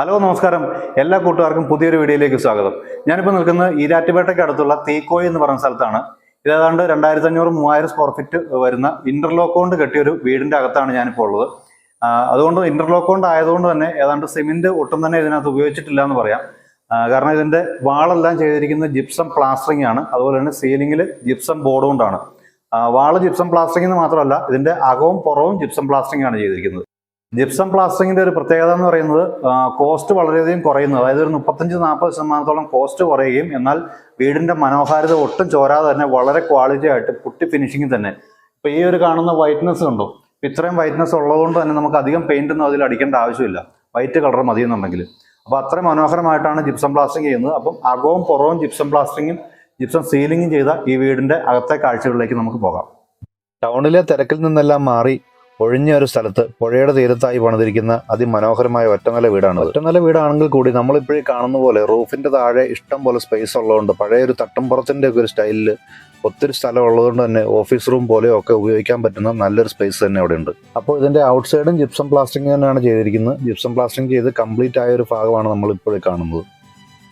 Hello നമസ്കാരം. എല്ലാ കൂട്ടുകാർക്കും പുതിയൊരു വീഡിയോയിലേക്ക് സ്വാഗതം. ഞാനിപ്പോൾ നിൽക്കുന്നത് ഈരാറ്റുപേട്ടയ്ക്ക് അടുത്തുള്ള തീക്കോയി എന്ന് പറഞ്ഞ സ്ഥലത്താണ്. ഇത് ഏതാണ്ട് രണ്ടായിരത്തി അഞ്ഞൂറ് മൂവായിരം സ്ക്വയർ ഫീറ്റ് വരുന്ന ഇന്റർലോക്ക് കൊണ്ട് കെട്ടിയൊരു വീടിന്റെ അകത്താണ് ഞാനിപ്പോൾ ഉള്ളത്. അതുകൊണ്ട് ഇന്റർലോക്ക് കൊണ്ട് ആയതുകൊണ്ട് തന്നെ ഏതാണ്ട് സിമെന്റ് ഒട്ടും തന്നെ ഇതിനകത്ത് ഉപയോഗിച്ചിട്ടില്ല എന്ന് പറയാം. കാരണം ഇതിന്റെ വാളെല്ലാം ചെയ്തിരിക്കുന്നത് ജിപ്സം പ്ലാസ്റ്ററിംഗ് ആണ്. അതുപോലെ തന്നെ സീലിംഗിൽ ജിപ്സം ബോർഡ് കൊണ്ടാണ്. വാൾ ജിപ്സം പ്ലാസ്റ്ററിംഗ് എന്ന് മാത്രമല്ല ഇതിന്റെ അകവും പുറവും ജിപ്സം പ്ലാസ്റ്ററിംഗ് ആണ് ചെയ്തിരിക്കുന്നത്. ജിപ്സം പ്ലാസ്റ്ററിങ്ങിന്റെ ഒരു പ്രത്യേകത എന്ന് പറയുന്നത് കോസ്റ്റ് വളരെയധികം കുറയുന്നത് അതായത് ഒരു മുപ്പത്തഞ്ച് നാൽപ്പത് ശതമാനത്തോളം കോസ്റ്റ് കുറയുകയും എന്നാൽ വീടിന്റെ മനോഹാരിത ഒട്ടും ചോരാതെ തന്നെ വളരെ ക്വാളിറ്റി ആയിട്ട് പുട്ടി ഫിനിഷിംഗ് തന്നെ. ഇപ്പൊ ഈ ഒരു കാണുന്ന വൈറ്റ്നസ് ഉണ്ടോ ഇത്രയും വൈറ്റ്നസ് ഉള്ളതുകൊണ്ട് തന്നെ നമുക്ക് അധികം പെയിന്റ് ഒന്നും അതിൽ അടിക്കേണ്ട ആവശ്യമില്ല. വൈറ്റ് കളർ മതി എന്നുണ്ടെങ്കിൽ അപ്പൊ അത്ര മനോഹരമായിട്ടാണ് ജിപ്സം പ്ലാസ്റ്ററിംഗ് ചെയ്യുന്നത്. അപ്പം അകവും പുറവും ജിപ്സം പ്ലാസ്റ്ററിങ്ങും ജിപ്സം സീലിംഗും ചെയ്ത ഈ വീടിന്റെ അകത്തെ കാഴ്ചകളിലേക്ക് നമുക്ക് പോകാം. ടൗണിലെ തിരക്കിൽ നിന്നെല്ലാം മാറി ഒഴിഞ്ഞ ഒരു സ്ഥലത്ത് പുഴയുടെ തീരത്തായി പണിതിരിക്കുന്ന അതിമനോഹരമായ ഒറ്റനില വീടാണ് ഒറ്റനില വീടാണെങ്കിൽ കൂടി നമ്മളിപ്പോഴീ കാണുന്ന പോലെ റൂഫിന്റെ താഴെ ഇഷ്ടം പോലെ സ്പേസ് ഉള്ളതുകൊണ്ട് പഴയ ഒരു തട്ടംപുറത്തിന്റെ ഒക്കെ ഒരു സ്റ്റൈലിൽ ഒത്തിരി സ്ഥലം ഉള്ളതുകൊണ്ട് തന്നെ ഓഫീസ് റൂം പോലെയോ ഒക്കെ ഉപയോഗിക്കാൻ പറ്റുന്ന നല്ലൊരു സ്പേസ് തന്നെ അവിടെ ഉണ്ട് അപ്പോൾ ഇതിന്റെ ഔട്ട് സൈഡും ജിപ്സം പ്ലാസ്റ്റിംഗ് തന്നെയാണ് ചെയ്തിരിക്കുന്നത്. ജിപ്സം പ്ലാസ്റ്റിംഗ് ചെയ്ത് കംപ്ലീറ്റ് ആയ ഒരു ഭാഗമാണ് നമ്മൾ ഇപ്പോഴും കാണുന്നത്.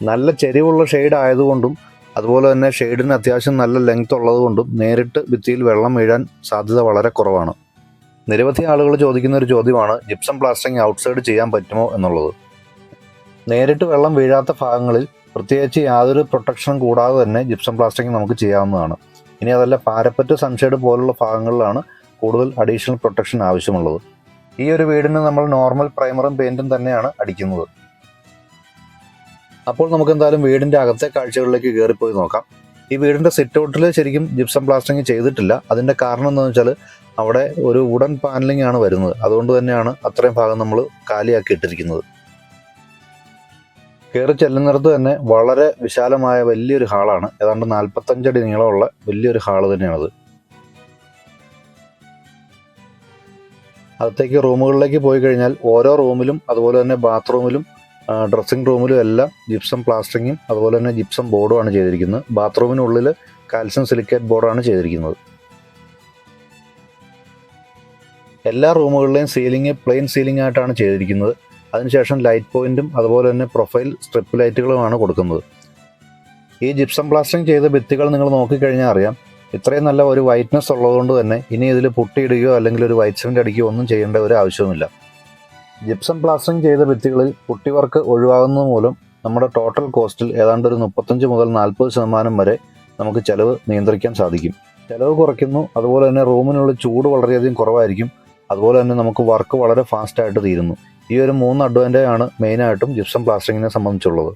നല്ല ചെരിവുള്ള ഷെയ്ഡ് ആയതുകൊണ്ടും അതുപോലെ തന്നെ ഷെയ്ഡിന് അത്യാവശ്യം നല്ല ലെങ്ത് ഉള്ളതുകൊണ്ടും നേരിട്ട് ഭിത്തിയിൽ വെള്ളം വീഴാൻ സാധ്യത വളരെ കുറവാണ്. നിരവധി ആളുകൾ ചോദിക്കുന്ന ഒരു ചോദ്യമാണ് ജിപ്സം പ്ലാസ്റ്ററിങ് ഔട്ട്സൈഡ് ചെയ്യാൻ പറ്റുമോ എന്നുള്ളത്. നേരിട്ട് വെള്ളം വീഴാത്ത ഭാഗങ്ങളിൽ പ്രത്യേകിച്ച് യാതൊരു പ്രൊട്ടക്ഷനും കൂടാതെ തന്നെ ജിപ്സം പ്ലാസ്റ്ററിങ് നമുക്ക് ചെയ്യാവുന്നതാണ്. ഇനി അതല്ല പാരപ്പറ്റ് സൺഷെയ്ഡ് പോലുള്ള ഭാഗങ്ങളിലാണ് കൂടുതൽ അഡീഷണൽ പ്രൊട്ടക്ഷൻ ആവശ്യമുള്ളത്. ഈ ഒരു വീടിന് നമ്മൾ നോർമൽ പ്രൈമറും പെയിന്റും തന്നെയാണ് അടിക്കുന്നത്. അപ്പോൾ നമുക്ക് എന്തായാലും വീടിന്റെ അകത്തെ കാഴ്ചകളിലേക്ക് കയറിപ്പോയി നോക്കാം. ഈ വീടിന്റെ സിറ്റ് ഔട്ടിൽ ശരിക്കും ജിപ്സം പ്ലാസ്റ്ററിങ് ചെയ്തിട്ടില്ല. അതിന്റെ കാരണം എന്താണെന്ന് വെച്ചാൽ അവിടെ ഒരു വുഡൻ പാനലിംഗ് ആണ് വരുന്നത്. അതുകൊണ്ട് തന്നെയാണ് അത്രയും ഭാഗം നമ്മൾ കാലിയാക്കി ഇട്ടിരിക്കുന്നത്. കയറി ചെല്ലുന്നിടത്ത് തന്നെ വളരെ വിശാലമായ വലിയൊരു ഹാളാണ് ഏതാണ്ട് നാൽപ്പത്തഞ്ചടി നീളമുള്ള വലിയൊരു ഹാൾ തന്നെയാണത്. അകത്തേക്ക് റൂമുകളിലേക്ക് പോയി കഴിഞ്ഞാൽ ഓരോ റൂമിലും അതുപോലെ തന്നെ ബാത്റൂമിലും ഡ്രസ്സിംഗ് റൂമിലും എല്ലാം ജിപ്സം പ്ലാസ്റ്ററിങ്ങും അതുപോലെ തന്നെ ജിപ്സം ബോർഡുമാണ് ചെയ്തിരിക്കുന്നത്. ബാത്റൂമിനുള്ളിൽ കാൽസ്യം സിലിക്കേറ്റ് ബോർഡാണ് ചെയ്തിരിക്കുന്നത്. എല്ലാ റൂമുകളിലെയും സീലിംഗ് പ്ലെയിൻ സീലിംഗ് ആയിട്ടാണ് ചെയ്തിരിക്കുന്നത്. അതിനുശേഷം ലൈറ്റ് പോയിന്റും അതുപോലെ തന്നെ പ്രൊഫൈൽ സ്ട്രിപ്പ് ലൈറ്റുകളുമാണ് കൊടുക്കുന്നത്. ഈ ജിപ്സം പ്ലാസ്റ്ററിംഗ് ചെയ്ത ഭിത്തികൾ നിങ്ങൾ നോക്കിക്കഴിഞ്ഞാൽ അറിയാം. ഇത്രയും നല്ല ഒരു വൈറ്റ്നസ് ഉള്ളതുകൊണ്ട് തന്നെ ഇനി ഇതിൽ പുട്ടിയിടുകയോ അല്ലെങ്കിൽ ഒരു വൈറ്റ് സിമെന്റ് അടിക്കുകയോ ഒന്നും ചെയ്യേണ്ട ഒരു ആവശ്യവുമില്ല. ജിപ്സം പ്ലാസ്റ്ററിംഗ് ചെയ്ത ഭിത്തികളിൽ പുട്ടി വർക്ക് ഒഴിവാകുന്നത് മൂലം നമ്മുടെ ടോട്ടൽ കോസ്റ്റിൽ ഏതാണ്ട് ഒരു മുപ്പത്തഞ്ച് മുതൽ നാൽപ്പത് ശതമാനം വരെ നമുക്ക് ചിലവ് നിയന്ത്രിക്കാൻ സാധിക്കും. ചിലവ് കുറയ്ക്കുന്നു. അതുപോലെ തന്നെ റൂമിനുള്ള ചൂട് വളരെയധികം കുറവായിരിക്കും. അതുപോലെ തന്നെ നമുക്ക് വർക്ക് വളരെ ഫാസ്റ്റായിട്ട് തീരുന്നു. ഈ ഒരു മൂന്ന് അഡ്വാന്റേജ് ആണ് മെയിനായിട്ടും ജിപ്സം പ്ലാസ്റ്ററിങ്ങിനെ സംബന്ധിച്ചുള്ളത്.